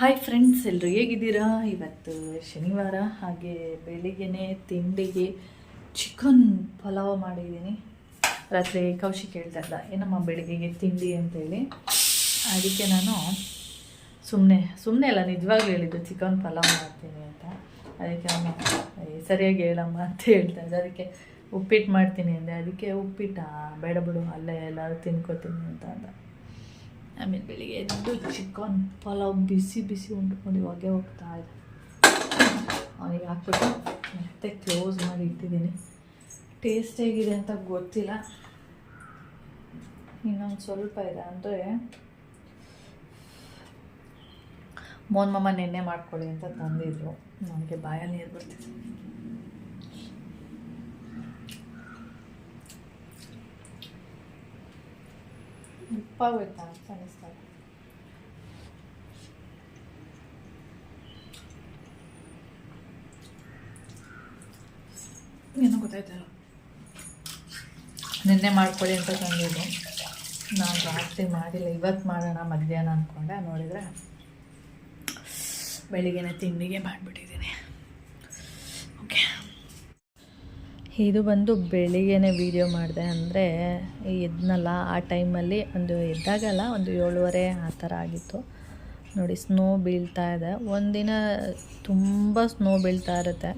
Hi friends ಎಲ್ಲರೂ ಹೇಗಿದ್ದೀರಾ? ಇವತ್ತು ಶನಿವಾರ, ಹಾಗೆ ಬೆಳಿಗ್ಗೆ ತಿಂಡಿಗೆ ಚಿಕನ್ ಪಲಾವ್ ಮಾಡಿದ್ದೀನಿ. ರಾತ್ರಿ ಕೌಶಿಕ್ ಹೇಳ್ತಾ ಏನಮ್ಮ ಬೆಳಿಗ್ಗೆಗೆ ತಿಂಡಿ ಅಂತೇಳಿ. ಅದಕ್ಕೆ ನಾನು ಸುಮ್ಮನೆ ಸುಮ್ಮನೆ ಅಲ್ಲ, ನಿಜವಾಗ್ಲೂ ಹೇಳಿದ್ದು ಚಿಕನ್ ಪಲಾವ್ ಮಾಡ್ತೀನಿ ಅಂತ. ಅದಕ್ಕೆ ಅಮ್ಮ ಸರಿಯಾಗಿ ಹೇಳಮ್ಮ ಅಂತ ಹೇಳ್ತಾ ಇದ್ದೆ. ಅದಕ್ಕೆ ಉಪ್ಪಿಟ್ಟು ಮಾಡ್ತೀನಿ ಅಂದೆ. ಅದಕ್ಕೆ ಉಪ್ಪಿಟ್ಟ? ಬೇಡ ಬಿಡು, ಅಲ್ಲೇ ಎಲ್ಲರೂ ತಿನ್ಕೋತೀನಿ ಅಂತ ಅಂದ. ಆಮೇಲೆ ಬೆಳಿಗ್ಗೆ ಎದ್ದು ಚಿಕನ್ ಪಲಾವ್ ಬಿಸಿ ಬಿಸಿ ಉಂಟುಕೊಂಡು ಇವಾಗೆ ಹೋಗ್ತಾ ಇದೆ ಅವನಿಗೆ ಹಾಕ್ಬಿಟ್ಟು ಮತ್ತೆ ಕ್ಲೋಸ್ ಮಾಡಿ ಇಟ್ಟಿದ್ದೀನಿ. ಟೇಸ್ಟ್ ಹೇಗಿದೆ ಅಂತ ಗೊತ್ತಿಲ್ಲ. ಇನ್ನೊಂದು ಸ್ವಲ್ಪ ಇದೆ ಅಂದರೆ ಮೋನ್ ಮಮ್ಮ ನೆನ್ನೆ ಮಾಡ್ಕೊಳ್ಳಿ ಅಂತ ತಂದಿದ್ರು. ನನಗೆ ಬಾಯ ನೀರು ಬರ್ತಿದೆ. ಉಪ್ಪಾಗುತ್ತೆ ಅಂತ ಅನಿಸ್ತಾ ಇದೆ. ಏನೋ ಗೊತ್ತಾಯ್ತಲ್ಲ? ನಿನ್ನೆ ಮಾಡ್ಕೊಳ್ಳಿ ಅಂತ ತಂದಿದ್ದು. ನಾನು ರಾತ್ರಿ ಮಾಡಿಲ್ಲ ಇವತ್ತು ಮಾಡೋಣ ಮಧ್ಯಾಹ್ನ ಅಂದ್ಕೊಂಡೆ ನೋಡಿದರೆ ಬೆಳಿಗ್ಗೆನೇ ತಿಂಡಿಗೆ ಮಾಡಿಬಿಟ್ಟಿದ್ದೀನಿ. ಓಕೆ ಇದು ಬಂದು ಬೆಳಿಗ್ಗೆನೆ ವೀಡಿಯೋ ಮಾಡಿದೆ ಅಂದರೆ ಎದ್ನಲ್ಲ, ಆ ಟೈಮಲ್ಲಿ ಒಂದು ಎದ್ದಾಗಲ್ಲ, ಒಂದು ಏಳುವರೆ ಆ ಥರ ಆಗಿತ್ತು. ನೋಡಿ ಸ್ನೋ ಬೀಳ್ತಾ ಇದೆ. ಒಂದಿನ ತುಂಬ ಸ್ನೋ ಬೀಳ್ತಾ ಇರುತ್ತೆ.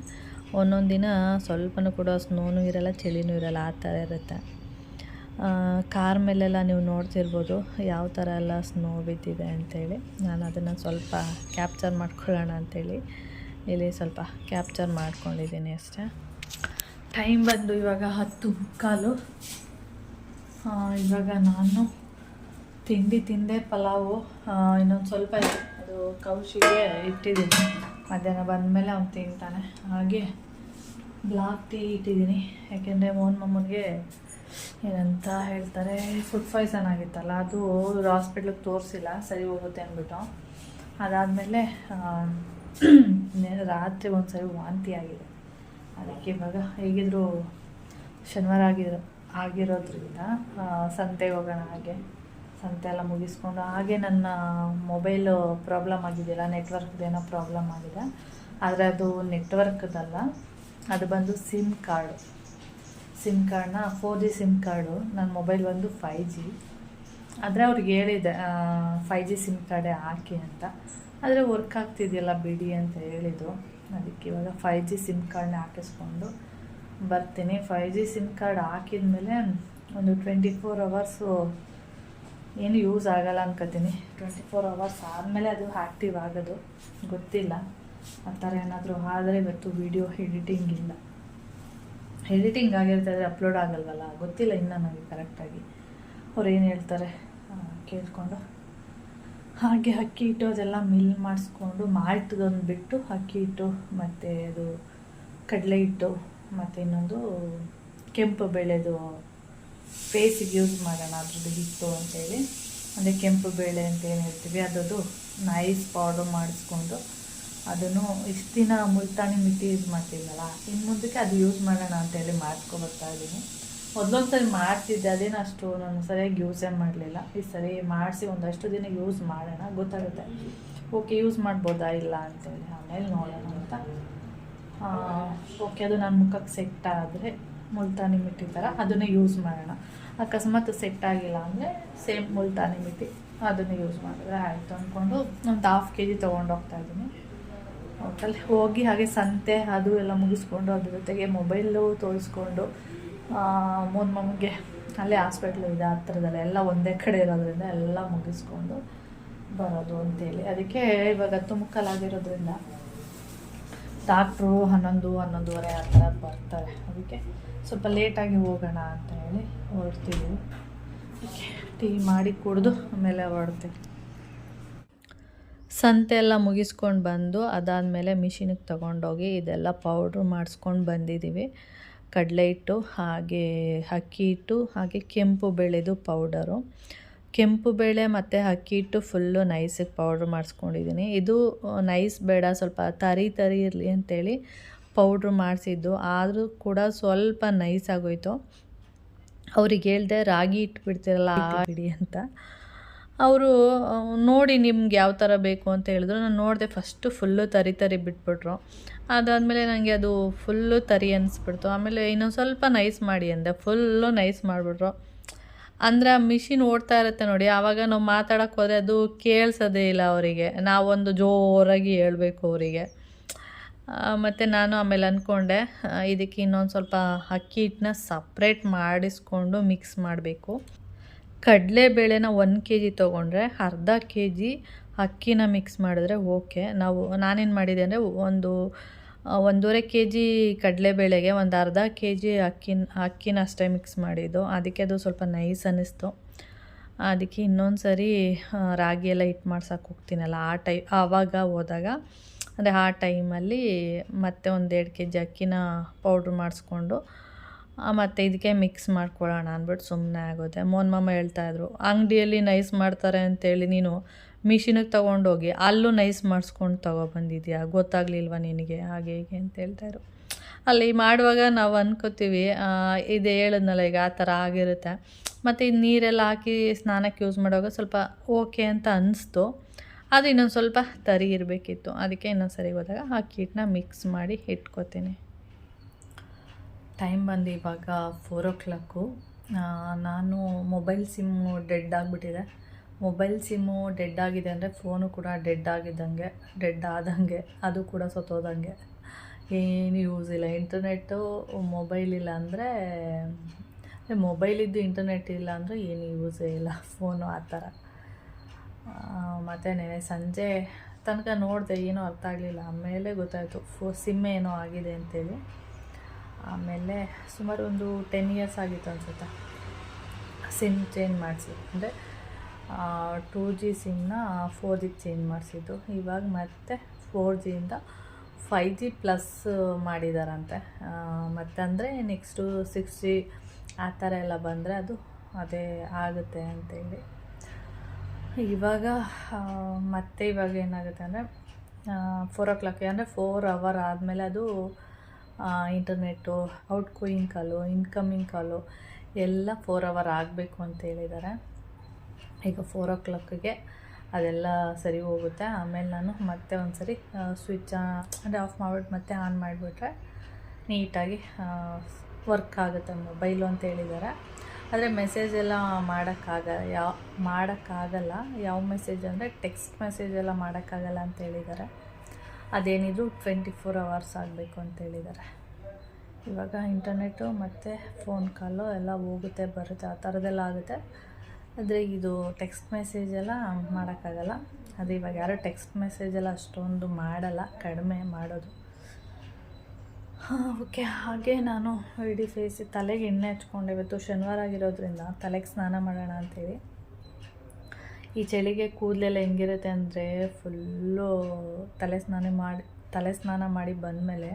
ಒಂದೊಂದು ದಿನ ಸ್ವಲ್ಪನೂ ಕೂಡ ಸ್ನೋನೂ ಇರಲ್ಲ, ಚಳಿನೂ ಇರಲ್ಲ, ಆ ಥರ ಇರುತ್ತೆ. ಕಾರ್ ಮೇಲೆಲ್ಲ ನೀವು ನೋಡ್ತಿರ್ಬೋದು ಯಾವ ಥರ ಎಲ್ಲ ಸ್ನೋ ಬಿದ್ದಿದೆ ಅಂಥೇಳಿ ನಾನು ಅದನ್ನು ಸ್ವಲ್ಪ ಕ್ಯಾಪ್ಚರ್ ಮಾಡ್ಕೊಳ್ಳೋಣ ಅಂಥೇಳಿ ಇಲ್ಲಿ ಸ್ವಲ್ಪ ಕ್ಯಾಪ್ಚರ್ ಮಾಡ್ಕೊಂಡಿದ್ದೀನಿ ಅಷ್ಟೇ. ಟೈಮ್ ಬಂದು ಇವಾಗ ಹತ್ತು ಮುಕ್ಕಾಲು. ಇವಾಗ ನಾನು ತಿಂಡಿ ತಿಂದೆ ಪಲಾವು. ಇನ್ನೊಂದು ಸ್ವಲ್ಪ ಅದು ಕೌಶಿಗೆ ಇಟ್ಟಿದ್ದೀನಿ. ಮಧ್ಯಾಹ್ನ ಬಂದಮೇಲೆ ಅವ್ನು ತಿಂತಾನೆ. ಹಾಗೆ ಬ್ಲಾಕ್ ಟೀ ಇಟ್ಟಿದ್ದೀನಿ. ಯಾಕೆಂದರೆ ಮೋಹನ್ ಮಮ್ಮನಿಗೆ ಏನಂತ ಹೇಳ್ತಾರೆ ಫುಡ್ ಪಾಯ್ಸನ್ ಆಗಿತ್ತಲ್ಲ, ಅದು ಹಾಸ್ಪಿಟ್ಲಿಗೆ ತೋರಿಸಿಲ್ಲ, ಸರಿ ಹೋಗುತ್ತೆ ಅಂದ್ಬಿಟ್ಟು. ಅದಾದಮೇಲೆ ರಾತ್ರಿ ಒಂದು ಸರಿ ವಾಂತಿ ಆಗಿದೆ. ಅದಕ್ಕೆ ಇವಾಗ ಹೇಗಿದ್ರು ಶನಿವಾರ ಆಗಿರೋ ಆಗಿರೋದ್ರಿಂದ ಸಂತೆಗೆ ಹೋಗೋಣ ಹಾಗೆ. ಸಂತೆ ಎಲ್ಲ ಮುಗಿಸ್ಕೊಂಡು ಹಾಗೆ ನನ್ನ ಮೊಬೈಲು ಪ್ರಾಬ್ಲಮ್ ಆಗಿದೆಯಲ್ಲ ನೆಟ್ವರ್ಕ್ದೇನೋ ಪ್ರಾಬ್ಲಮ್ ಆಗಿದೆ. ಆದರೆ ಅದು ನೆಟ್ವರ್ಕ್ದಲ್ಲ ಅದು ಬಂದು ಸಿಮ್ ಕಾರ್ಡು ಸಿಮ್ ಕಾರ್ಡ್ನ ಫೋರ್ ಜಿ ಸಿಮ್ ಕಾರ್ಡು ನನ್ನ ಮೊಬೈಲ್ ಬಂದು ಫೈ ಜಿ ಆದರೆ ಅವ್ರಿಗೆ ಹೇಳಿದೆ ಫೈ ಜಿ ಸಿಮ್ ಕಾರ್ಡೇ ಹಾಕಿ ಅಂತ. ಆದರೆ ವರ್ಕ್ ಆಗ್ತಿದೆಯಲ್ಲ ಬಿಡಿ ಅಂತ ಹೇಳಿದರು ಅದಕ್ಕೆ ಇವಾಗ ಫೈ ಜಿ ಸಿಮ್ ಕಾರ್ಡ್ನ ಹಾಕಿಸ್ಕೊಂಡು ಬರ್ತೀನಿ. ಫೈ ಜಿ ಸಿಮ್ ಕಾರ್ಡ್ ಹಾಕಿದ ಮೇಲೆ ಒಂದು ಟ್ವೆಂಟಿ ಫೋರ್ ಅವರ್ಸು ಏನು ಯೂಸ್ ಆಗಲ್ಲ ಅನ್ಕೋತೀನಿ. ಟ್ವೆಂಟಿ ಫೋರ್ ಅವರ್ಸ್ ಆದಮೇಲೆ ಅದು ಆ್ಯಕ್ಟಿವ್ ಆಗೋದು. ಗೊತ್ತಿಲ್ಲ. ಆ ಥರ ಏನಾದರೂ ಆದರೆ ಇವತ್ತು ವಿಡಿಯೋ ಎಡಿಟಿಂಗ್ ಇಲ್ಲ. ಎಡಿಟಿಂಗ್ ಆಗಿರ್ತದೆ ಅಪ್ಲೋಡ್ ಆಗಲ್ವಲ್ಲ? ಗೊತ್ತಿಲ್ಲ ಇನ್ನು ನನಗೆ ಕರೆಕ್ಟಾಗಿ ಅವ್ರು ಏನು ಹೇಳ್ತಾರೆ? ಕೇಳಿಕೊಂಡು. ಹಾಗೆ ಅಕ್ಕಿ ಹಿಟ್ಟು ಅದೆಲ್ಲ ಮಿಲ್ ಮಾಡಿಸ್ಕೊಂಡು ಮಾಲ್ಟ್ದೊಂದು ಬಿಟ್ಟು ಅಕ್ಕಿ ಹಿಟ್ಟು ಮತ್ತು ಅದು ಕಡಲೆ ಹಿಟ್ಟು ಮತ್ತು ಇನ್ನೊಂದು ಕೆಂಪು ಬೇಳೆದು ಫೇಸಿಗೆ ಯೂಸ್ ಮಾಡೋಣ ಅದ್ರದ್ದು ಹಿಟ್ಟು ಅಂತೇಳಿ, ಅಂದರೆ ಕೆಂಪು ಬೇಳೆ ಅಂತ ಏನು ಹೇಳ್ತೀವಿ, ಅದದು ನೈಸ್ ಪೌಡರ್ ಮಾಡಿಸ್ಕೊಂಡು ಅದನ್ನು ಇಷ್ಟು ದಿನ ಮುಲ್ತಾನಿ ಮಿಟ್ಟಿ ಯೂಸ್ ಮಾಡ್ತೀವಲ್ಲ ಇನ್ನು ಮುಂದಕ್ಕೆ ಅದು ಯೂಸ್ ಮಾಡೋಣ ಅಂತೇಳಿ ಮಾಡ್ಕೊಬರ್ತಾ ಇದ್ದೀನಿ. ಮೊದಲೊಂದು ಸರಿ ಮಾಡ್ತಿದ್ದೆ, ಅದೇನು ಅಷ್ಟು ನಾನು ಸರಿಯಾಗಿ ಯೂಸೇ ಮಾಡಲಿಲ್ಲ. ಈ ಸರಿ ಮಾಡಿಸಿ ಒಂದಷ್ಟು ದಿನ ಯೂಸ್ ಮಾಡೋಣ, ಗೊತ್ತಾಗುತ್ತೆ. ಓಕೆ ಯೂಸ್ ಮಾಡ್ಬೋದಾ ಇಲ್ಲ ಅಂತೇಳಿ ಆಮೇಲೆ ನೋಡೋಣ ಅಂತ. ಓಕೆ ಅದು ನನ್ನ ಮುಖಕ್ಕೆ ಸೆಟ್ ಆದರೆ ಮುಲ್ತಾನಿ ಮಿಟ್ಟಿ ಥರ ಅದನ್ನೇ ಯೂಸ್ ಮಾಡೋಣ. ಅಕಸ್ಮಾತ್ ಸೆಟ್ ಆಗಿಲ್ಲ ಅಂದರೆ ಸೇಮ್ ಮುಲ್ತಾನಿ ಮಿಟ್ಟಿ ಅದನ್ನು ಯೂಸ್ ಮಾಡಿದ್ರೆ ಆಯಿತು ಅಂದ್ಕೊಂಡು ಒಂದು ಹಾಫ್ ಕೆ ಜಿ ತೊಗೊಂಡು ಹೋಗ್ತಾ ಇದ್ದೀನಿ. ಹೋಟೆಲ್ ಹೋಗಿ ಹಾಗೆ ಸಂತೆ ಅದು ಎಲ್ಲ ಮುಗಿಸ್ಕೊಂಡು ಅದ್ರ ಜೊತೆಗೆ ಮೊಬೈಲು ತೋರಿಸ್ಕೊಂಡು ಮೂರು ಮಮ್ಮಿಗೆ ಅಲ್ಲೇ ಹಾಸ್ಪಿಟ್ಲು ಇದೆ ಹತ್ರದಲ್ಲಿ ಎಲ್ಲ ಒಂದೇ ಕಡೆ ಇರೋದ್ರಿಂದ ಎಲ್ಲ ಮುಗಿಸ್ಕೊಂಡು ಬರೋದು ಅಂತೇಳಿ. ಅದಕ್ಕೆ ಇವಾಗ ಹತ್ತು ಮುಕ್ಕಲಾಗಿರೋದ್ರಿಂದ ಡಾಕ್ಟ್ರು ಹನ್ನೊಂದು, ಹನ್ನೊಂದುವರೆ ಆ ಥರ ಬರ್ತಾರೆ. ಅದಕ್ಕೆ ಸ್ವಲ್ಪ ಲೇಟಾಗಿ ಹೋಗೋಣ ಅಂತ ಹೇಳಿ ಹೊರಡ್ತೀವಿ. ಟೀ ಮಾಡಿ ಕುಡಿದು ಆಮೇಲೆ ಹೊರಡ್ತೀವಿ. ಸಂತೆ ಎಲ್ಲ ಮುಗಿಸ್ಕೊಂಡು ಬಂದು ಅದಾದಮೇಲೆ ಮಿಷಿನಿಗೆ ತೊಗೊಂಡೋಗಿ ಇದೆಲ್ಲ ಪೌಡ್ರ್ ಮಾಡಿಸ್ಕೊಂಡು ಬಂದಿದ್ದೀವಿ ಕಡಲೆ ಹಿಟ್ಟು, ಹಾಗೆ ಅಕ್ಕಿ ಹಿಟ್ಟು, ಹಾಗೆ ಕೆಂಪು ಬೆಳೆದು ಪೌಡರು ಕೆಂಪು ಬೇಳೆ ಮತ್ತು ಅಕ್ಕಿ ಹಿಟ್ಟು ಫುಲ್ಲು ನೈಸಿಗೆ ಪೌಡ್ರ್ ಮಾಡಿಸ್ಕೊಂಡಿದ್ದೀನಿ ಇದು ನೈಸ್ ಬೇಡ, ಸ್ವಲ್ಪ ತರಿ ತರಿ ಇರಲಿ ಅಂತೇಳಿ ಪೌಡ್ರ್ ಮಾಡಿಸಿದ್ದು. ಆದರೂ ಕೂಡ ಸ್ವಲ್ಪ ನೈಸ್ ಆಗೋಯ್ತು. ಅವ್ರಿಗೆ ಹೇಳಿದೆ, ರಾಗಿ ಇಟ್ಬಿಡ್ತೀರಲ್ಲ, ಆ, ಬಿಡಿ ಅಂತ. ಅವರು ನೋಡಿ ನಿಮ್ಗೆ ಯಾವ ಥರ ಬೇಕು ಅಂತ ಹೇಳಿದ್ರು. ನಾನು ನೋಡಿದೆ ಫಸ್ಟು ಫುಲ್ಲು ತರಿ ತರಿ ಬಿಟ್ಬಿಟ್ರು. ಅದಾದಮೇಲೆ ನನಗೆ ಅದು ಫುಲ್ಲು ತರಿ ಅನಿಸ್ಬಿಡ್ತು. ಆಮೇಲೆ ಇನ್ನೊಂದು ಸ್ವಲ್ಪ ನೈಸ್ ಮಾಡಿ ಅಂದೆ. ಫುಲ್ಲು ನೈಸ್ ಮಾಡಿಬಿಟ್ರು. ಅಂದರೆ ಆ ಮಿಷಿನ್ ಓಡ್ತಾ ಇರುತ್ತೆ ನೋಡಿ, ಆವಾಗ ನಾವು ಮಾತಾಡೋಕ್ಕೆ ಹೋದರೆ ಅದು ಕೇಳಿಸೋದೇ ಇಲ್ಲ ಅವರಿಗೆ. ನಾವೊಂದು ಜೋರಾಗಿ ಹೇಳಬೇಕು ಅವರಿಗೆ. ಮತ್ತು ನಾನು ಆಮೇಲೆ ಅಂದ್ಕೊಂಡೆ ಇದಕ್ಕೆ ಇನ್ನೊಂದು ಸ್ವಲ್ಪ ಅಕ್ಕಿ ಹಿಟ್ಟನ್ನ ಸಪ್ರೇಟ್ ಮಾಡಿಸ್ಕೊಂಡು ಮಿಕ್ಸ್ ಮಾಡಬೇಕು. ಕಡಲೆಬೇಳೆನ ಒಂದು ಕೆ ಜಿ ತೊಗೊಂಡ್ರೆ ಅರ್ಧ ಕೆ ಜಿ ಅಕ್ಕಿನ ಮಿಕ್ಸ್ ಮಾಡಿದ್ರೆ ಓಕೆ ನಾವು ನಾನೇನು ಮಾಡಿದೆ ಅಂದರೆ ಒಂದು ಒಂದೂವರೆ ಕೆ ಜಿ ಕಡಲೆಬೇಳೆಗೆ ಒಂದು ಅರ್ಧ ಕೆ ಜಿ ಅಕ್ಕಿನ ಅಕ್ಕಿನ ಅಷ್ಟೇ ಮಿಕ್ಸ್ ಮಾಡಿದ್ದು. ಅದಕ್ಕೆ ಅದು ಸ್ವಲ್ಪ ನೈಸ್ ಅನ್ನಿಸ್ತು. ಅದಕ್ಕೆ ಇನ್ನೊಂದು ಸರಿ ರಾಗಿ ಎಲ್ಲ ಹಿಟ್ಟು ಮಾಡ್ಸೋಕೆ ಹೋಗ್ತೀನಲ್ಲ ಆ ಟೈ, ಆವಾಗ ಹೋದಾಗ. ಅಂದರೆ ಆ ಟೈಮಲ್ಲಿ ಮತ್ತೆ ಒಂದು ಎರಡು ಕೆ ಜಿ ಅಕ್ಕಿನ ಪೌಡ್ರ್ ಮಾಡಿಸ್ಕೊಂಡು ಮತ್ತು ಇದಕ್ಕೆ ಮಿಕ್ಸ್ ಮಾಡ್ಕೊಳ್ಳೋಣ ಅಂದ್ಬಿಟ್ಟು ಸುಮ್ಮನೆ ಆಗೋದೆ. ಮೋನ್ ಮಾಮ ಹೇಳ್ತಾಯಿದ್ರು ಅಂಗಡಿಯಲ್ಲಿ ನೈಸ್ ಮಾಡ್ತಾರೆ ಅಂತೇಳಿ ನೀನು ಮಿಷಿನಿಗೆ ತೊಗೊಂಡೋಗಿ ಅಲ್ಲೂ ನೈಸ್ ಮಾಡಿಸ್ಕೊಂಡು ತೊಗೊಬಂದಿದ್ಯಾ ಗೊತ್ತಾಗ್ಲಿಲ್ವ ನಿನಗೆ? ಹಾಗೆ ಹೀಗೆ ಅಂತ ಹೇಳ್ತಾಯಿದ್ರು ಅಲ್ಲಿ ಮಾಡುವಾಗ ನಾವು ಅಂದ್ಕೋತೀವಿ ಇದು ಹೇಳಿದ್ನಲ್ಲ ಈಗ ಆ ಥರ ಆಗಿರುತ್ತೆ. ಮತ್ತು ಇದು ನೀರೆಲ್ಲ ಹಾಕಿ ಸ್ನಾನಕ್ಕೆ ಯೂಸ್ ಮಾಡುವಾಗ ಸ್ವಲ್ಪ ಓಕೆ ಅಂತ ಅನಿಸ್ತು. ಅದು ಇನ್ನೊಂದು ಸ್ವಲ್ಪ ತರಿ ಇರಬೇಕಿತ್ತು. ಅದಕ್ಕೆ ಇನ್ನೊಂದು ಸರಿ ಹೋದಾಗ ಆ ಹಿಟ್ಟನ್ನ ಮಿಕ್ಸ್ ಮಾಡಿ ಇಟ್ಕೋತೀನಿ. ಟೈಮ್ ಬಂದು ಇವಾಗ ಫೋರ್ ಓ ಕ್ಲಾಕು ನಾನು ಮೊಬೈಲ್ ಸಿಮ್ಮು ಡೆಡ್ ಆಗಿಬಿಟ್ಟಿದೆ. ಮೊಬೈಲ್ ಸಿಮ್ಮು ಡೆಡ್ ಆಗಿದೆ ಅಂದರೆ ಫೋನು ಕೂಡ ಡೆಡ್ ಆಗಿದ್ದಂಗೆ, ಡೆಡ್ ಆದಂಗೆ, ಅದು ಕೂಡ ಸತ್ತೋದಂಗೆ. ಏನು ಯೂಸ್ ಇಲ್ಲ. ಇಂಟರ್ನೆಟ್ಟು ಮೊಬೈಲ್ ಇಲ್ಲ ಅಂದರೆ ಮೊಬೈಲಿದ್ದು ಇಂಟರ್ನೆಟ್ ಇಲ್ಲ ಅಂದರೆ ಏನು ಯೂಸೇ ಇಲ್ಲ. ಫೋನು ಆ ಥರ. ಮತ್ತು ನೆನೆ ಸಂಜೆ ತನಕ ನೋಡಿದೆ, ಏನೂ ಅರ್ಥ ಆಗಲಿಲ್ಲ. ಆಮೇಲೆ ಗೊತ್ತಾಯಿತು, ಫೋ, ಸಿಮ್ ಏನೋ ಆಗಿದೆ ಅಂತೇಳಿ. ಆಮೇಲೆ ಸುಮಾರು ಒಂದು ಟೆನ್ ಇಯರ್ಸ್ ಆಗಿತ್ತು ಅನ್ಸುತ್ತೆ. ಸಿಮ್ ಚೇಂಜ್ ಮಾಡಿಸಿ. ಅಂದರೆ ಟೂ ಜಿ ಸಿಮ್ನ ಫೋರ್ ಜಿಗೆ ಚೇಂಜ್ ಮಾಡಿಸಿದ್ದು. ಇವಾಗ ಮತ್ತೆ ಫೋರ್ ಜಿಯಿಂದ ಫೈ ಜಿ ಪ್ಲಸ್ ಮಾಡಿದಾರಂತೆ. ಮತ್ತು ಅಂದರೆ ನೆಕ್ಸ್ಟು ಸಿಕ್ಸ್ ಜಿ ಆ ಥರ ಎಲ್ಲ ಬಂದರೆ ಅದು ಅದೇ ಆಗುತ್ತೆ ಅಂತೇಳಿ. ಇವಾಗ ಮತ್ತೆ ಇವಾಗ ಏನಾಗುತ್ತೆ ಅಂದರೆ ಫೋರ್ ಓ ಕ್ಲಾಕ್ ಅಂದರೆ ಫೋರ್ ಅವರ್ ಆದಮೇಲೆ ಅದು internet out going call incoming call ಎಲ್ಲ ಫೋರ್ ಅವರ್ ಆಗಬೇಕು ಅಂತ ಹೇಳಿದ್ದಾರೆ ಈಗ ಫೋರ್ ಓ ಕ್ಲಾಕಿಗೆ ಅದೆಲ್ಲ ಸರಿ ಹೋಗುತ್ತೆ. ಆಮೇಲೆ ನಾನು ಮತ್ತೆ ಒಂದು ಸರಿ ಸ್ವಿಚ್ ಅಂದರೆ ಆಫ್ ಮಾಡಿಬಿಟ್ಟು ಮತ್ತೆ ಆನ್ ಮಾಡಿಬಿಟ್ರೆ ನೀಟಾಗಿ ವರ್ಕ್ ಆಗುತ್ತೆ ಮೊಬೈಲು ಅಂತ ಹೇಳಿದ್ದಾರೆ ಆದರೆ ಮೆಸೇಜ್ ಎಲ್ಲ ಮಾಡೋಕ್ಕಾಗ ಯಾವ ಮಾಡೋಕ್ಕಾಗಲ್ಲ. ಯಾವ ಮೆಸೇಜ್ ಅಂದರೆ ಟೆಕ್ಸ್ಟ್ ಮೆಸೇಜ್ ಎಲ್ಲ ಮಾಡೋಕ್ಕಾಗಲ್ಲ ಅಂತ ಹೇಳಿದ್ದಾರೆ ಅದೇನಿದ್ರು ಟ್ವೆಂಟಿ ಫೋರ್ ಅವರ್ಸ್ ಆಗಬೇಕು ಅಂತ ಹೇಳಿದ್ದಾರೆ ಇವಾಗ ಇಂಟರ್ನೆಟ್ಟು ಮತ್ತು ಫೋನ್ ಕಾಲು ಎಲ್ಲ ಹೋಗುತ್ತೆ, ಬರುತ್ತೆ, ಆ ಥರದ್ದೆಲ್ಲ ಆಗುತ್ತೆ. ಆದರೆ ಇದು ಟೆಕ್ಸ್ಟ್ ಮೆಸೇಜ್ ಎಲ್ಲ ಮಾಡೋಕ್ಕಾಗಲ್ಲ. ಅದು ಇವಾಗ ಯಾರು ಟೆಕ್ಸ್ಟ್ ಮೆಸೇಜ್ ಎಲ್ಲ ಅಷ್ಟೊಂದು ಮಾಡಲ್ಲ, ಕಡಿಮೆ ಮಾಡೋದು. ಓಕೆ ಹಾಗೆ ನಾನು ಇಡೀ ಫೇಸ್ ತಲೆಗೆ ಎಣ್ಣೆ ಹಚ್ಕೊಂಡೆ. ಇವತ್ತು ಶನಿವಾರ ಆಗಿರೋದ್ರಿಂದ ತಲೆಗೆ ಸ್ನಾನ ಮಾಡೋಣ ಅಂತೇಳಿ ಈ ಚಳಿಗೆ ಕೂದಲೆಲ್ಲ ಹೆಂಗಿರುತ್ತೆ ಅಂದರೆ ಫುಲ್ಲು ತಲೆ ಸ್ನಾನ ಮಾಡಿ, ತಲೆ ಸ್ನಾನ ಮಾಡಿ ಬಂದಮೇಲೆ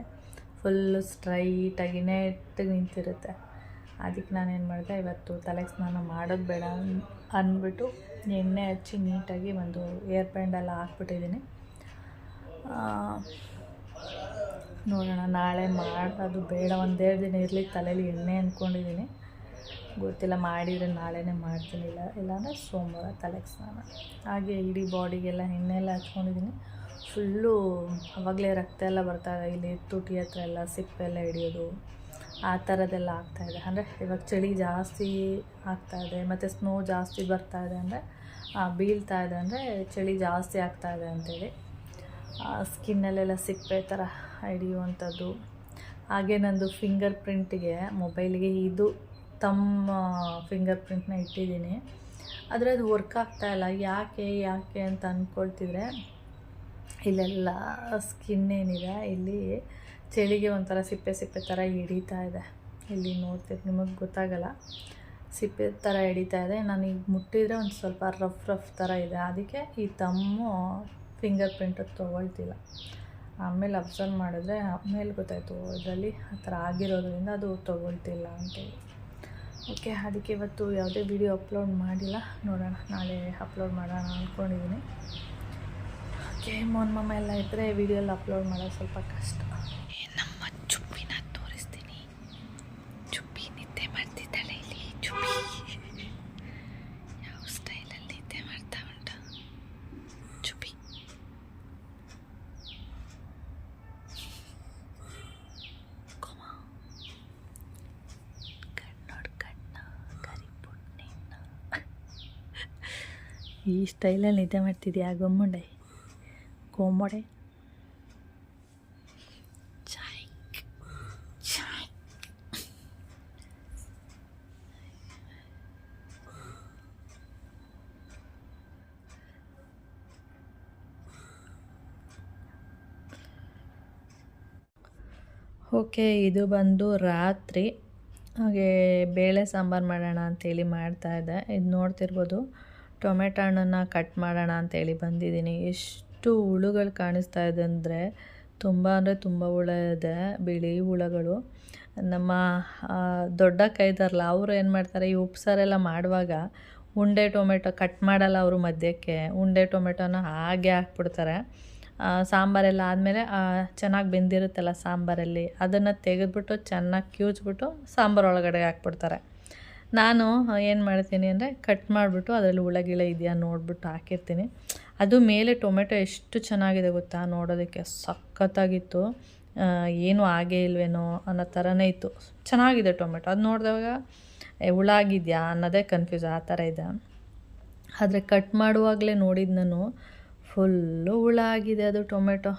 ಫುಲ್ಲು ಸ್ಟ್ರೈಟಾಗಿ ನೆಟ್ಟಿಗೆ ನಿಂತಿರುತ್ತೆ. ಅದಕ್ಕೆ ನಾನೇನು ಮಾಡಿದೆ, ಇವತ್ತು ತಲೆಗೆ ಸ್ನಾನ ಮಾಡೋದು ಬೇಡ ಅಂದ್ಬಿಟ್ಟು ಎಣ್ಣೆ ಹಚ್ಚಿ ನೀಟಾಗಿ ಒಂದು ಏರ್ ಪ್ಯಾಂಡೆಲ್ಲ ಹಾಕ್ಬಿಟ್ಟಿದ್ದೀನಿ. ನೋಡೋಣ, ನಾಳೆ ಮಾಡೋದು ಬೇಡ. ಒಂದೆರಡು ದಿನ ಇರಲಿ ತಲೆಯಲ್ಲಿ ಎಣ್ಣೆ ಅಂದ್ಕೊಂಡಿದ್ದೀನಿ ಗೊತ್ತಿಲ್ಲ, ಮಾಡಿದರೆ ನಾಳೆನೇ ಮಾಡ್ತೀನಿ. ಇಲ್ಲ, ಇಲ್ಲಾಂದರೆ ಸೋಮವಾರ ತಲೆಗೆ ಸ್ನಾನ ಹಾಗೆ ಇಡೀ ಬಾಡಿಗೆಲ್ಲ ಎಣ್ಣೆ ಎಲ್ಲ ಹಚ್ಕೊಂಡಿದ್ದೀನಿ. ಫುಲ್ಲು ಆವಾಗಲೇ ರಕ್ತ ಎಲ್ಲ ಬರ್ತಾ ಇಲ್ಲಿ ತುಟಿ ಹತ್ರ ಎಲ್ಲ ಸಿಪ್ಪೆಲ್ಲ ಹಿಡಿಯೋದು. ಆ ಥರದ್ದೆಲ್ಲ ಆಗ್ತಾಯಿದೆ ಅಂದರೆ ಇವಾಗ ಚಳಿ ಜಾಸ್ತಿ ಆಗ್ತಾ ಇದೆ, ಮತ್ತು ಸ್ನೋ ಜಾಸ್ತಿ ಬರ್ತಾ ಇದೆ ಅಂದರೆ ಬೀಳ್ತಾ ಇದೆ ಅಂದರೆ ಚಳಿ ಜಾಸ್ತಿ ಆಗ್ತಾ ಇದೆ ಅಂತೇಳಿ. ಸ್ಕಿನ್ನಲ್ಲೆಲ್ಲ ಸಿಪ್ಪೆ ಥರ ಹಿಡಿಯುವಂಥದ್ದು. ಹಾಗೆ ನಂದು ಫಿಂಗರ್ ಪ್ರಿಂಟಿಗೆ ಮೊಬೈಲಿಗೆ ಇದು ತಮ್ಮ ಫಿಂಗರ್ ಪ್ರಿಂಟ್ನ ಇಟ್ಟಿದ್ದೀನಿ. ಆದರೆ ಅದು ವರ್ಕ್ ಆಗ್ತಾ ಇಲ್ಲ. ಯಾಕೆ ಯಾಕೆ ಅಂತ ಅಂದ್ಕೊಳ್ತಿದ್ರೆ ಇಲ್ಲೆಲ್ಲ ಸ್ಕಿನ್ ಏನಿದೆ, ಇಲ್ಲಿ ಚಳಿಗೆ ಒಂಥರ ಸಿಪ್ಪೆ ಸಿಪ್ಪೆ ಥರ ಹಿಡಿತಾ ಇದೆ. ಇಲ್ಲಿ ನೋಡ್ತೀರಿ ನಿಮಗೆ ಗೊತ್ತಾಗಲ್ಲ. ಸಿಪ್ಪೆ ಥರ ಹಿಡಿತಾ ಇದೆ. ನಾನು ಈಗ ಮುಟ್ಟಿದರೆ ಒಂದು ಸ್ವಲ್ಪ ರಫ್ ರಫ್ ಥರ ಇದೆ. ಅದಕ್ಕೆ ಈ ತಮ್ಮು ಫಿಂಗರ್ ಪ್ರಿಂಟ್ ತೊಗೊಳ್ತಿಲ್ಲ. ಆಮೇಲೆ ಅಬ್ಸರ್ವ್ ಮಾಡಿದ್ರೆ ಆಮೇಲೆ ಗೊತ್ತಾಯಿತು ಇದರಲ್ಲಿ ಆ ಥರ ಆಗಿರೋದ್ರಿಂದ ಅದು ತೊಗೊಳ್ತಿಲ್ಲ ಅಂತೇಳಿ. ಓಕೆ, ಅದಕ್ಕೆ ಇವತ್ತು ಯಾವುದೇ ವಿಡಿಯೋ ಅಪ್ಲೋಡ್ ಮಾಡಿಲ್ಲ. ನೋಡೋಣ, ನಾಳೆ ಅಪ್ಲೋಡ್ ಮಾಡೋಣ ಅಂದ್ಕೊಂಡಿದ್ದೀನಿ ಓಕೆ ಮೊನ್ ಮಮ್ಮ ಎಲ್ಲ ಇದ್ದರೆ ವಿಡಿಯೋಲ್ಲಿ ಅಪ್ಲೋಡ್ ಮಾಡೋದು ಸ್ವಲ್ಪ ಕಷ್ಟ ನಮ್ಮ ಚುಪ್ಪಿನ ತೋರಿಸ್ತೀನಿ ಚುಪ್ಪಿ ನಿದ್ದೆ ಮಾಡ್ತಿದ್ದಾಳೆ ಇಲ್ಲಿ ಚುಪ್ಪಿ ಯಾವ ಸ್ಟೈಲಲ್ಲಿ ನಿದ್ದೆ ಮಾಡ್ತಾವಳೆ ಈ ಸ್ಟೈಲಲ್ಲಿ ನಿದ್ದೆ ಮಾಡ್ತಿದ್ಯಾ ಗೊಮ್ಮುಂಡೆ? ಗೋಮೊಡೆ ಚಾಯ್ ಚಾಯ್. ಓಕೆ, ಇದು ಬಂದು ರಾತ್ರಿ. ಹಾಗೆ ಬೇಳೆ ಸಾಂಬಾರು ಮಾಡೋಣ ಅಂತೇಳಿ ಮಾಡ್ತಾಯಿದ್ದೆ ಇದು ನೋಡ್ತಿರ್ಬೋದು. ಟೊಮೆಟೊ ಹಣ್ಣನ್ನು ಕಟ್ ಮಾಡೋಣ ಅಂತೇಳಿ ಬಂದಿದ್ದೀನಿ. ಎಷ್ಟು ಹುಳುಗಳು ಕಾಣಿಸ್ತಾ ಇದೆ ಅಂದರೆ ತುಂಬ ಅಂದರೆ ತುಂಬ ಹುಳ ಇದೆ, ಬಿಳಿ ಹುಳಗಳು. ನಮ್ಮ ದೊಡ್ಡ ಕೈದಾರಲ್ಲ ಅವರು ಏನು ಮಾಡ್ತಾರೆ, ಈ ಉಪ್ಸಾರೆಲ್ಲ ಮಾಡುವಾಗ ಉಂಡೆ ಟೊಮೆಟೊ ಕಟ್ ಮಾಡಲ್ಲ ಅವರು ಮಧ್ಯಕ್ಕೆ, ಉಂಡೆ ಟೊಮೆಟೊನ ಹಾಗೆ ಹಾಕ್ಬಿಡ್ತಾರೆ. ಸಾಂಬಾರೆಲ್ಲ ಆದಮೇಲೆ ಚೆನ್ನಾಗಿ ಬೆಂದಿರುತ್ತಲ್ಲ ಸಾಂಬಾರಲ್ಲಿ, ಅದನ್ನು ತೆಗೆದ್ಬಿಟ್ಟು ಚೆನ್ನಾಗಿ ಕ್ಯೂಚ್ಬಿಟ್ಟು ಸಾಂಬಾರು ಒಳಗಡೆ ಹಾಕ್ಬಿಡ್ತಾರೆ. ನಾನು ಏನು ಮಾಡ್ತೀನಿ ಅಂದರೆ ಕಟ್ ಮಾಡಿಬಿಟ್ಟು ಅದರಲ್ಲಿ ಉಳಗಿಳ ಗಿಳ ಇದೆಯಾ ನೋಡಿಬಿಟ್ಟು ಹಾಕಿರ್ತೀನಿ. ಅದು ಮೇಲೆ ಟೊಮೆಟೊ ಎಷ್ಟು ಚೆನ್ನಾಗಿದೆ ಗೊತ್ತಾ ನೋಡೋದಕ್ಕೆ. ಸಖತ್ತಾಗಿತ್ತು. ಏನು ಆಗೇ ಇಲ್ವೇನೋ ಅನ್ನೋ ಥರನೇ ಇತ್ತು. ಚೆನ್ನಾಗಿದೆ ಟೊಮೆಟೊ. ಅದು ನೋಡಿದಾಗ ಹುಳ ಆಗಿದೆಯಾ ಅನ್ನೋದೇ ಕನ್ಫ್ಯೂಸ್ ಆ ಥರ ಇದೆ. ಆದರೆ ಕಟ್ ಮಾಡುವಾಗಲೇ ನೋಡಿದ ನಾನು, ಫುಲ್ಲು ಹುಳ ಆಗಿದೆ ಅದು ಟೊಮೆಟೊ.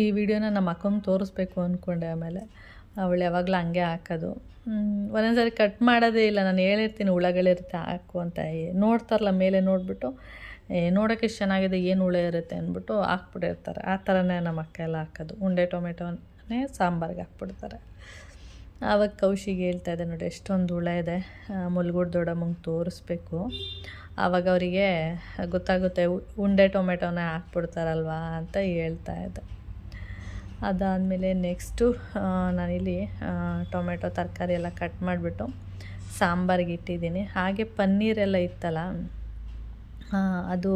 ಈ ವಿಡಿಯೋನ ನಮ್ಮ ಅಕ್ಕಂಗೆ ತೋರಿಸ್ಬೇಕು ಅಂದ್ಕೊಂಡೆ ಆಮೇಲೆ. ಅವಳು ಯಾವಾಗಲೂ ಹಂಗೆ ಹಾಕೋದು. ಒಂದೊಂದ್ಸರಿ ಕಟ್ ಮಾಡೋದೇ ಇಲ್ಲ. ನಾನು ಹೇಳಿರ್ತೀನಿ ಹುಳಗಳಿರುತ್ತೆ ಹಾಕು ಅಂತ ನೋಡ್ತಾರಲ್ಲ, ಮೇಲೆ ನೋಡಿಬಿಟ್ಟು ನೋಡೋಕೆ ಎಷ್ಟು ಚೆನ್ನಾಗಿದೆ, ಏನು ಹುಳ ಇರುತ್ತೆ? ಅಂದ್ಬಿಟ್ಟು ಹಾಕ್ಬಿಟ್ಟಿರ್ತಾರೆ. ಆ ಥರನೇ ನಮ್ಮ ಅಕ್ಕ ಎಲ್ಲ ಹಾಕೋದು. ಉಂಡೆ ಟೊಮೆಟೊನೇ ಸಾಂಬಾರ್ಗೆ ಹಾಕ್ಬಿಡ್ತಾರೆ. ಆವಾಗ ಕೌಶಿಗೆ ಹೇಳ್ತಾ ಇದೆ ನೋಡಿ, ಎಷ್ಟೊಂದು ಹುಳ ಇದೆ. ಮುಲ್ಗುಡ್ ದೊಡ್ಡಮ್ಮಂಗೆ ತೋರಿಸ್ಬೇಕು. ಆವಾಗ ಅವರಿಗೆ ಗೊತ್ತಾಗುತ್ತೆ ಉಂಡೆ, ಟೊಮೆಟೊನೇ ಹಾಕ್ಬಿಡ್ತಾರಲ್ವಾ? ಅಂತ ಹೇಳ್ತಾ ಇದ್ದೆ. ಅದಾದಮೇಲೆ ನೆಕ್ಸ್ಟು ನಾನಿಲ್ಲಿ ಟೊಮೆಟೊ ತರಕಾರಿ ಎಲ್ಲ ಕಟ್ ಮಾಡಿಬಿಟ್ಟು ಸಾಂಬಾರಿಗೆ ಇಟ್ಟಿದ್ದೀನಿ. ಹಾಗೆ ಪನ್ನೀರೆಲ್ಲ ಇತ್ತಲ್ಲ ಅದು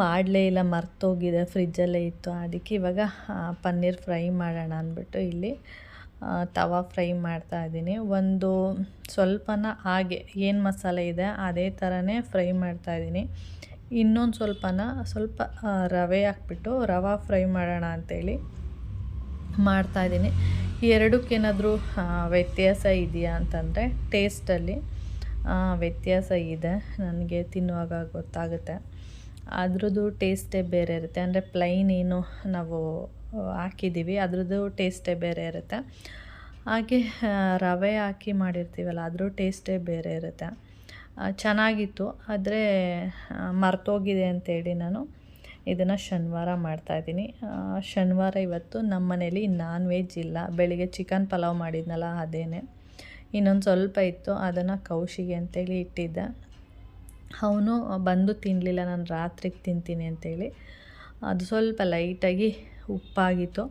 ಮಾಡಲೇ ಇಲ್ಲ, ಮರ್ತೋಗಿದೆ, ಫ್ರಿಜ್ಜಲ್ಲೇ ಇತ್ತು. ಅದಕ್ಕೆ ಇವಾಗ ಪನ್ನೀರ್ ಫ್ರೈ ಮಾಡೋಣ ಅಂದ್ಬಿಟ್ಟು ಇಲ್ಲಿ ತವಾ ಫ್ರೈ ಮಾಡ್ತಾ ಇದ್ದೀನಿ. ಒಂದು ಸ್ವಲ್ಪನ ಹಾಗೆ, ಏನು ಮಸಾಲೆ ಇದೆ, ಅದೇ ಥರನೇ ಫ್ರೈ ಮಾಡ್ತಾ ಇದ್ದೀನಿ. ಇನ್ನೊಂದು ಸ್ವಲ್ಪನ, ಸ್ವಲ್ಪ ರವೆ ಹಾಕ್ಬಿಟ್ಟು ರವೆ ಫ್ರೈ ಮಾಡೋಣ ಅಂತೇಳಿ ಮಾಡ್ತಾಯಿದ್ದೀನಿ ಎರಡಕ್ಕೇನಾದರೂ ವ್ಯತ್ಯಾಸ ಇದೆಯಾ ಅಂತಂದರೆ ಟೇಸ್ಟಲ್ಲಿ ವ್ಯತ್ಯಾಸ ಇದೆ. ನನಗೆ ತಿನ್ನುವಾಗ ಗೊತ್ತಾಗುತ್ತೆ. ಅದ್ರದ್ದು ಟೇಸ್ಟೇ ಬೇರೆ ಇರುತ್ತೆ. ಅಂದರೆ ಪ್ಲೈನ್ ಏನು ನಾವು ಹಾಕಿದ್ದೀವಿ, ಅದ್ರದ್ದು ಟೇಸ್ಟೇ ಬೇರೆ ಇರುತ್ತೆ. ಹಾಗೆ ರವೆ ಹಾಕಿ ಮಾಡಿರ್ತೀವಲ್ಲ, ಅದ್ರ ಟೇಸ್ಟೇ ಬೇರೆ ಇರುತ್ತೆ. ಚೆನ್ನಾಗಿತ್ತು. ಆದರೆ ಮರ್ತೋಗಿದೆ ಅಂತೇಳಿ ನಾನು ಇದನ್ನು ಶನಿವಾರ ಮಾಡ್ತಾಯಿದ್ದೀನಿ ಶನಿವಾರ ಇವತ್ತು ನಮ್ಮ ಮನೇಲಿ ನಾನ್ ವೆಜ್ ಇಲ್ಲ. ಬೆಳಿಗ್ಗೆ ಚಿಕನ್ ಪಲಾವ್ ಮಾಡಿದ್ನಲ್ಲ, ಅದೇನೆ. ಇನ್ನೊಂದು ಸ್ವಲ್ಪ ಇತ್ತು, ಅದನ್ನು ಕೌಶಿಗೆ ಅಂತೇಳಿ ಇಟ್ಟಿದ್ದೆ. ಅವನು ಬಂದು ತಿನ್ನಲಿಲ್ಲ ನಾನು ರಾತ್ರಿಗೆ ತಿಂತೀನಿ ಅಂತೇಳಿ. ಅದು ಸ್ವಲ್ಪ ಲೈಟಾಗಿ ಉಪ್ಪಾಗಿತ್ತು.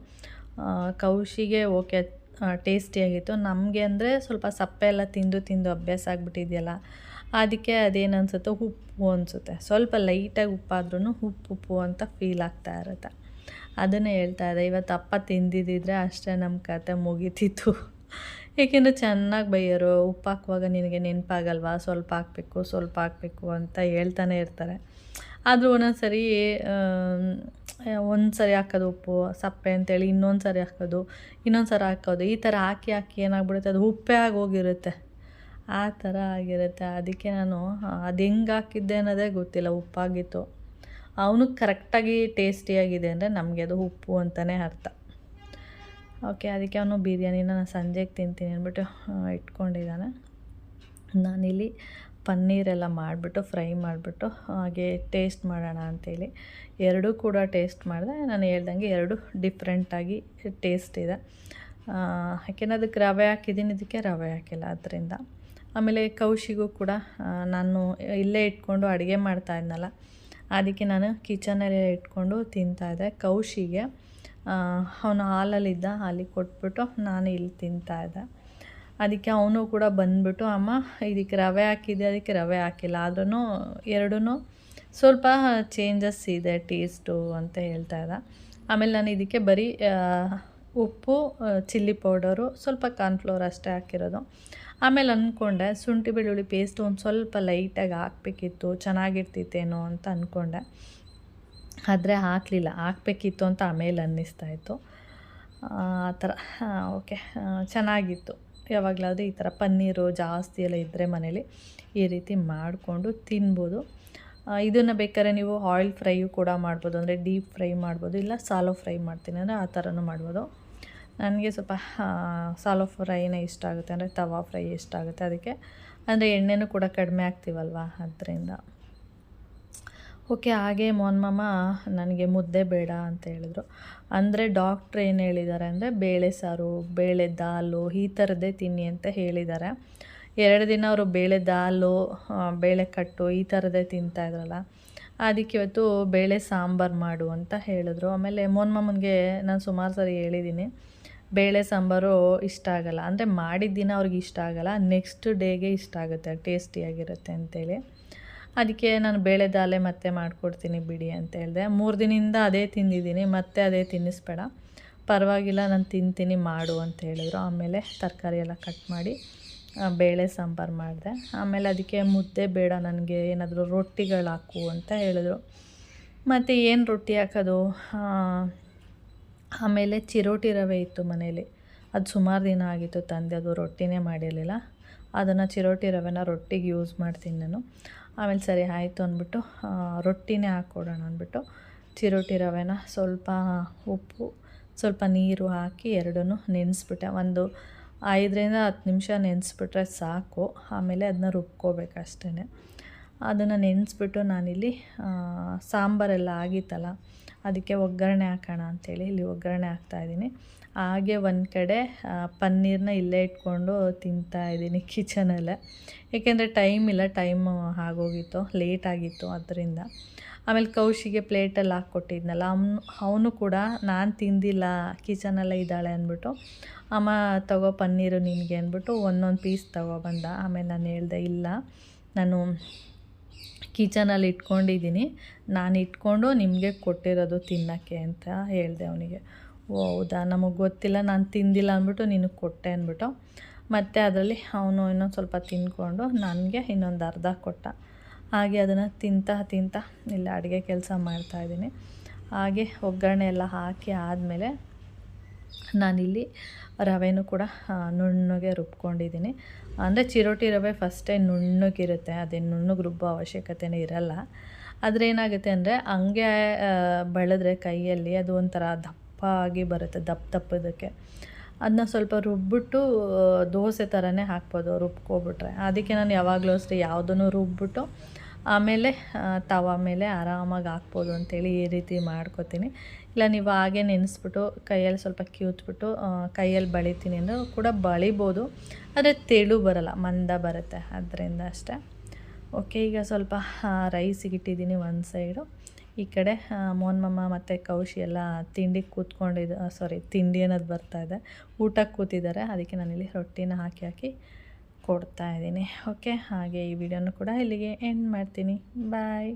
ಕೌಶಿಗೆ ಓಕೆ ಟೇಸ್ಟಿಯಾಗಿತ್ತು. ನಮಗೆ ಅಂದರೆ ಸ್ವಲ್ಪ ಸಪ್ಪೆ ಎಲ್ಲ ತಿಂದು ತಿಂದು ಅಭ್ಯಾಸ ಆಗಿಬಿಟ್ಟಿದೆಯಲ್ಲ ಅದಕ್ಕೆ ಅದೇನು ಅನಿಸುತ್ತೆ ಉಪ್ಪು ಅನಿಸುತ್ತೆ. ಸ್ವಲ್ಪ ಲೈಟಾಗಿ ಉಪ್ಪಾದ್ರೂ ಉಪ್ಪು ಉಪ್ಪು ಅಂತ ಫೀಲ್ ಆಗ್ತಾ ಇರುತ್ತೆ. ಅದನ್ನೇ ಹೇಳ್ತಾ ಇದ್ದೆ. ಇವತ್ತು ಅಪ್ಪ ತಿಂದಿದ್ದಿದ್ರೆ ಅಷ್ಟೇ ನಮ್ಮ ಕತೆ ಮುಗೀತಿತ್ತು. ಏಕೆಂದರೆ ಚೆನ್ನಾಗಿ ಬೈಯೋರು ಉಪ್ಪು ಹಾಕುವಾಗ ನಿನಗೆ ನೆನಪಾಗಲ್ವಾ? ಸ್ವಲ್ಪ ಹಾಕಬೇಕು ಸ್ವಲ್ಪ ಹಾಕಬೇಕು ಅಂತ ಹೇಳ್ತಾನೆ ಇರ್ತಾರೆ. ಆದರೂ ಒಂದೊಂದು ಸರಿ ಒಂದು ಸರಿ ಹಾಕೋದು ಉಪ್ಪು, ಸಪ್ಪೆ ಅಂತೇಳಿ ಇನ್ನೊಂದು ಸರಿ ಹಾಕೋದು ಇನ್ನೊಂದು ಸರಿ ಹಾಕೋದು, ಈ ಥರ ಹಾಕಿ ಹಾಕಿ ಏನಾಗ್ಬಿಡುತ್ತೆ? ಅದು ಉಪ್ಪೇ ಆಗೋಗಿರುತ್ತೆ. ಆ ಥರ ಆಗಿರುತ್ತೆ. ಅದಕ್ಕೆ ನಾನು ಅದು ಹೆಂಗೆ ಹಾಕಿದ್ದೆ ಅನ್ನೋದೇ ಗೊತ್ತಿಲ್ಲ. ಉಪ್ಪಾಗಿತ್ತು. ಅವನು ಕರೆಕ್ಟಾಗಿ ಟೇಸ್ಟಿಯಾಗಿದೆ ಅಂದರೆ ನಮಗೆ ಅದು ಉಪ್ಪು ಅಂತಲೇ ಅರ್ಥ. ಓಕೆ, ಅದಕ್ಕೆ ಅವನು ಬಿರಿಯಾನಿನ ನಾನು ಸಂಜೆಗೆ ತಿಂತೀನಿ ಅಂದ್ಬಿಟ್ಟು ಇಟ್ಕೊಂಡಿದ್ದಾನೆ. ನಾನಿಲ್ಲಿ ಪನ್ನೀರೆಲ್ಲ ಮಾಡಿಬಿಟ್ಟು, ಫ್ರೈ ಮಾಡಿಬಿಟ್ಟು, ಹಾಗೆ ಟೇಸ್ಟ್ ಮಾಡೋಣ ಅಂತೇಳಿ. ಎರಡೂ ಕೂಡ ಟೇಸ್ಟ್ ಮಾಡಿದೆ. ನಾನು ಹೇಳ್ದಂಗೆ ಎರಡು ಡಿಫ್ರೆಂಟಾಗಿ ಟೇಸ್ಟ್ ಇದೆ. ಯಾಕೆಂದ್ರೆ ಅದಕ್ಕೆ ರವೆ ಹಾಕಿದ್ದೀನಿ. ಇದಕ್ಕೆ ರವೆ ಹಾಕಿಲ್ಲ. ಅದರಿಂದ ಆಮೇಲೆ ಕೌಶಿಗೂ ಕೂಡ ನಾನು ಇಲ್ಲೇ ಇಟ್ಕೊಂಡು ಅಡುಗೆ ಮಾಡ್ತಾ ಇದ್ನಲ್ಲ, ಅದಕ್ಕೆ ನಾನು ಕಿಚನಲ್ಲೇ ಇಟ್ಕೊಂಡು ತಿಂತಾಯಿದ್ದೆ ಕೌಶಿಗೆ ಅವನು ಹಾಲಲ್ಲಿದ್ದ ಹಾಲಿಗೆ ಕೊಟ್ಬಿಟ್ಟು ನಾನು ಇಲ್ಲಿ ತಿಂತಾಯಿದ್ದೆ ಅದಕ್ಕೆ ಅವನು ಕೂಡ ಬಂದ್ಬಿಟ್ಟು, ಅಮ್ಮ, ಇದಕ್ಕೆ ರವೆ ಹಾಕಿದ್ದೆ ಅದಕ್ಕೆ ರವೆ ಹಾಕಿಲ್ಲ ಆದ್ರೂ ಎರಡೂ ಸ್ವಲ್ಪ ಚೇಂಜಸ್ ಇದೆ ಟೇಸ್ಟು ಅಂತ ಹೇಳ್ತಾ ಇದ್ದ. ಆಮೇಲೆ ನಾನು ಇದಕ್ಕೆ ಬರೀ ಉಪ್ಪು ಚಿಲ್ಲಿ ಪೌಡರು ಸ್ವಲ್ಪ ಕಾರ್ನ್ಫ್ಲೋರ್ ಅಷ್ಟೇ ಹಾಕಿರೋದು. ಆಮೇಲೆ ಅಂದ್ಕೊಂಡೆ, ಶುಂಠಿ, ಬೆಳ್ಳುಳ್ಳಿ ಪೇಸ್ಟ್ ಒಂದು ಸ್ವಲ್ಪ ಲೈಟಾಗಿ ಹಾಕ್ಬೇಕಿತ್ತು, ಚೆನ್ನಾಗಿರ್ತಿತ್ತೇನೋ ಅಂತ ಅಂದ್ಕೊಂಡೆ. ಆದರೆ ಹಾಕಲಿಲ್ಲ, ಹಾಕ್ಬೇಕಿತ್ತು ಅಂತ ಆಮೇಲೆ ಅನ್ನಿಸ್ತಾ ಇತ್ತು. ಆ ಥರ ಓಕೆ ಚೆನ್ನಾಗಿತ್ತು. ಯಾವಾಗಲಾದರೂ ಈ ಥರ ಪನ್ನೀರು ಜಾಸ್ತಿ ಎಲ್ಲ ಇದ್ದರೆ ಮನೇಲಿ ಈ ರೀತಿ ಮಾಡಿಕೊಂಡು ತಿನ್ಬೋದು. ಇದನ್ನು ಬೇಕಾದ್ರೆ ನೀವು ಆಯಿಲ್ ಫ್ರೈಯು ಕೂಡ ಮಾಡ್ಬೋದು, ಅಂದರೆ ಡೀಪ್ ಫ್ರೈ ಮಾಡ್ಬೋದು, ಇಲ್ಲ ಸಾಲೋ ಫ್ರೈ ಮಾಡ್ತೀನಿ ಅಂದರೆ ಆ ಥರನೂ ಮಾಡ್ಬೋದು. ನನಗೆ ಸ್ವಲ್ಪ ಸಾಲೋ ಫ್ರೈನೇ ಇಷ್ಟ ಆಗುತ್ತೆ. ಅಂದರೆ ತವಾ ಫ್ರೈ ಇಷ್ಟ ಆಗುತ್ತೆ ಅದಕ್ಕೆ. ಅಂದರೆ ಎಣ್ಣೆನೂ ಕೂಡ ಕಡಿಮೆ ಆಗ್ತೀವಲ್ವ ಅದರಿಂದ. ಓಕೆ, ಹಾಗೆ ಮೊನ್ಮಮ್ಮ ಮಾಮ ನನಗೆ ಮುದ್ದೆ ಬೇಡ ಅಂತ ಹೇಳಿದ್ರು. ಅಂದರೆ ಡಾಕ್ಟ್ರ್ ಏನು ಹೇಳಿದ್ದಾರೆ ಅಂದರೆ ಬೇಳೆ ಸಾರು, ಬೇಳೆ ದಾಲು ಈ ಥರದ್ದೇ ತಿನ್ನಿ ಅಂತ ಹೇಳಿದ್ದಾರೆ. ಎರಡು ದಿನ ಅವರು ಬೇಳೆ ದಾಲು ಬೇಳೆ ಕಟ್ಟು ಈ ಥರದ್ದೇ ತಿಂತಾಯಿದ್ರಲ್ಲ ಅದಕ್ಕೆ ಇವತ್ತು ಬೇಳೆ ಸಾಂಬಾರು ಮಾಡು ಅಂತ ಹೇಳಿದ್ರು. ಆಮೇಲೆ ಮೊನ್ಮಮ್ಮನಿಗೆ ಮಾಮನಿಗೆ ನಾನು ಸುಮಾರು ಸರಿ ಹೇಳಿದ್ದೀನಿ. ಬೇಳೆ ಸಾಂಬಾರು ಇಷ್ಟ ಆಗಲ್ಲ. ಅಂದರೆ ಮಾಡಿದ ದಿನ ಅವ್ರಿಗೆ ಇಷ್ಟ ಆಗಲ್ಲ. ನೆಕ್ಸ್ಟ್ ಡೇಗೆ ಇಷ್ಟ ಆಗುತ್ತೆ. ಟೇಸ್ಟಿಯಾಗಿರುತ್ತೆ ಅಂತೇಳಿ. ಅದಕ್ಕೆ ನಾನು ಬೇಳೆ ದಾಲೆ ಮತ್ತೆ ಮಾಡಿಕೊಡ್ತೀನಿ ಬಿಡಿ ಅಂತ ಹೇಳಿದೆ. ಮೂರು ದಿನದಿಂದ ಅದೇ ತಿಂದಿದ್ದೀನಿ. ಮತ್ತೆ ಅದೇ ತಿನ್ನಿಸ್ಬೇಡ. ಪರವಾಗಿಲ್ಲ, ನಾನು ತಿಂತೀನಿ ಮಾಡು ಅಂತ ಹೇಳಿದ್ರು. ಆಮೇಲೆ ತರಕಾರಿ ಎಲ್ಲ ಕಟ್ ಮಾಡಿ ಬೇಳೆ ಸಾಂಬಾರು ಮಾಡಿದೆ. ಆಮೇಲೆ ಅದಕ್ಕೆ ಮುದ್ದೆ ಬೇಡ, ನನಗೆ ಏನಾದರೂ ರೊಟ್ಟಿಗಳು ಹಾಕು ಅಂತ ಹೇಳಿದ್ರು. ಮತ್ತು ಏನು ರೊಟ್ಟಿ ಹಾಕೋದು? ಆಮೇಲೆ ಚಿರೋಟಿ ರವೆ ಇತ್ತು ಮನೇಲಿ. ಅದು ಸುಮಾರು ದಿನ ಆಗಿತ್ತು ತಂದೆ, ಅದು ರೊಟ್ಟಿನೇ ಮಾಡಿರಲಿಲ್ಲ. ಅದನ್ನು ಚಿರೋಟಿ ರವೆನ ರೊಟ್ಟಿಗೆ ಯೂಸ್ ಮಾಡ್ತೀನಿ ನಾನು. ಆಮೇಲೆ ಸರಿ, ಆಯಿತು ಅಂದ್ಬಿಟ್ಟು ರೊಟ್ಟಿನೇ ಹಾಕ್ಕೊಡೋಣ ಅಂದ್ಬಿಟ್ಟು ಚಿರೋಟಿ ರವೆನ ಸ್ವಲ್ಪ ಉಪ್ಪು, ಸ್ವಲ್ಪ ನೀರು ಹಾಕಿ ಎರಡನ್ನೂ ನೆನೆಸ್ಬಿಟ್ಟೆ. ಒಂದು ಐದರಿಂದ ಹತ್ತು ನಿಮಿಷ ನೆನೆಸ್ಬಿಟ್ರೆ ಸಾಕು. ಆಮೇಲೆ ಅದನ್ನ ರುಬ್ಕೋಬೇಕು ಅಷ್ಟೇ ಅದನ್ನು ನೆನೆಸ್ಬಿಟ್ಟು ನಾನಿಲ್ಲಿ ಸಾಂಬಾರೆಲ್ಲ ಆಗಿತ್ತಲ್ಲ, ಅದಕ್ಕೆ ಒಗ್ಗರಣೆ ಹಾಕೋಣ ಅಂಥೇಳಿ ಇಲ್ಲಿ ಒಗ್ಗರಣೆ ಹಾಕ್ತಾಯಿದ್ದೀನಿ ಹಾಗೆ ಒಂದು ಕಡೆ ಪನ್ನೀರನ್ನ ಇಲ್ಲೇ ಇಟ್ಕೊಂಡು ತಿಂತಾಯಿದ್ದೀನಿ ಕಿಚನಲ್ಲೇ. ಏಕೆಂದರೆ ಟೈಮ್ ಇಲ್ಲ, ಟೈಮ್ ಆಗೋಗಿತ್ತು, ಲೇಟ್ ಆಗಿತ್ತು ಅದರಿಂದ. ಆಮೇಲೆ ಕೌಶಿಗೆ ಪ್ಲೇಟಲ್ಲಿ ಹಾಕ್ಕೊಟ್ಟಿದ್ನಲ್ಲ, ಅವನು ಅವನು ಕೂಡ, ನಾನು ತಿಂದಿಲ್ಲ, ಕಿಚನಲ್ಲೇ ಇದ್ದಾಳೆ ಅಂದ್ಬಿಟ್ಟು, ಅಮ್ಮ, ತಗೋ ಪನ್ನೀರು ನಿನಗೆ ಅಂದ್ಬಿಟ್ಟು ಒಂದೊಂದು ಪೀಸ್ ತಗೊಬಂದ ಆಮೇಲೆ ನಾನು ಹೇಳ್ದೆ, ಇಲ್ಲ, ನಾನು ಕಿಚನಲ್ಲಿ ಇಟ್ಕೊಂಡಿದ್ದೀನಿ. ನಾನು ಇಟ್ಕೊಂಡು ನಿಮಗೆ ಕೊಟ್ಟಿರೋದು ತಿನ್ನೋಕ್ಕೆ ಅಂತ ಹೇಳಿದೆ ಅವನಿಗೆ. ಓ, ಹೌದಾ? ನಮಗೆ ಗೊತ್ತಿಲ್ಲ, ನಾನು ತಿಂದಿಲ್ಲ ಅಂದ್ಬಿಟ್ಟು ನಿನಗೆ ಕೊಟ್ಟೆ ಅಂದ್ಬಿಟ್ಟು. ಮತ್ತು ಅದರಲ್ಲಿ ಅವನು ಇನ್ನೊಂದು ಸ್ವಲ್ಪ ತಿಂದ್ಕೊಂಡು ನನಗೆ ಇನ್ನೊಂದು ಅರ್ಧ ಕೊಟ್ಟ. ಹಾಗೆ ಅದನ್ನು ತಿಂತಾ ತಿಂತಾ ಇಲ್ಲ ಅಡುಗೆ ಕೆಲಸ ಮಾಡ್ತಾಯಿದ್ದೀನಿ ಹಾಗೆ ಒಗ್ಗರಣೆ ಎಲ್ಲ ಹಾಕಿ ಆದಮೇಲೆ ನಾನಿಲ್ಲಿ ರವೆನೂ ಕೂಡ ನುಣ್ಣಗೆ ರುಬ್ಕೊಂಡಿದ್ದೀನಿ. ಅಂದರೆ ಚಿರೋಟಿ ರವೆ ಫಸ್ಟೇ ನುಣ್ಣಗಿರುತ್ತೆ, ಅದೇನು ನುಣ್ಣಗೆ ರುಬ್ಬೋ ಅವಶ್ಯಕತೆನೇ ಇರಲ್ಲ. ಆದರೆ ಏನಾಗುತ್ತೆ ಅಂದರೆ ಹಂಗೆ ಬೆಳೆದ್ರೆ ಕೈಯಲ್ಲಿ ಅದು ಒಂಥರ ದಪ್ಪ ಆಗಿ ಬರುತ್ತೆ, ದಪ್ಪ ದಪ್ಪದಕ್ಕೆ. ಅದನ್ನ ಸ್ವಲ್ಪ ರುಬ್ಬಿಟ್ಟು ದೋಸೆ ಥರನೇ ಹಾಕ್ಬೋದು ರುಬ್ಕೊಬಿಟ್ರೆ. ಅದಕ್ಕೆ ನಾನು ಯಾವಾಗಲೂ ಅಷ್ಟೇ ಯಾವುದನ್ನು ರುಬ್ಬಿಟ್ಟು ಆಮೇಲೆ ತವ ಮೇಲೆ ಆರಾಮಾಗಿ ಹಾಕ್ಬೋದು ಅಂತೇಳಿ ಈ ರೀತಿ ಮಾಡ್ಕೊತೀನಿ. ಇಲ್ಲ, ನೀವು ಹಾಗೆ ನೆನೆಸ್ಬಿಟ್ಟು ಕೈಯಲ್ಲಿ ಸ್ವಲ್ಪ ಕ್ಯೂತ್ಬಿಟ್ಟು ಕೈಯಲ್ಲಿ ಬಳಿತೀನಿ ಅಂದರೆ ಕೂಡ ಬಳಿಬೋದು. ಆದರೆ ತೆಳು ಬರಲ್ಲ, ಮಂದ ಬರುತ್ತೆ ಅದರಿಂದ ಅಷ್ಟೇ. ಓಕೆ, ಈಗ ಸ್ವಲ್ಪ ರೈಸಿಗೆ ಇಟ್ಟಿದ್ದೀನಿ ಒಂದು ಸೈಡು ಈ ಕಡೆ ಮೋಹನ್ ಮಮ್ಮ ಮತ್ತು ಕೌಶಿ ಎಲ್ಲ ತಿಂಡಿಗೆ ಕೂತ್ಕೊಂಡಿದ್ದು ಸಾರಿ ತಿಂಡಿ ಅನ್ನೋದು ಬರ್ತಾಯಿದೆ ಊಟಕ್ಕೆ ಕೂತಿದ್ದಾರೆ, ಅದಕ್ಕೆ ನಾನಿಲ್ಲಿ ರೊಟ್ಟಿನ ಹಾಕಿ ಹಾಕಿ ಕೊಡ್ತಾ ಇದ್ದೀನಿ. ಓಕೆ ಹಾಗೆ ಈ ವಿಡಿಯೋನು ಕೂಡ ಇಲ್ಲಿಗೆ ಎಂಡ್ ಮಾಡ್ತೀನಿ. ಬಾಯ್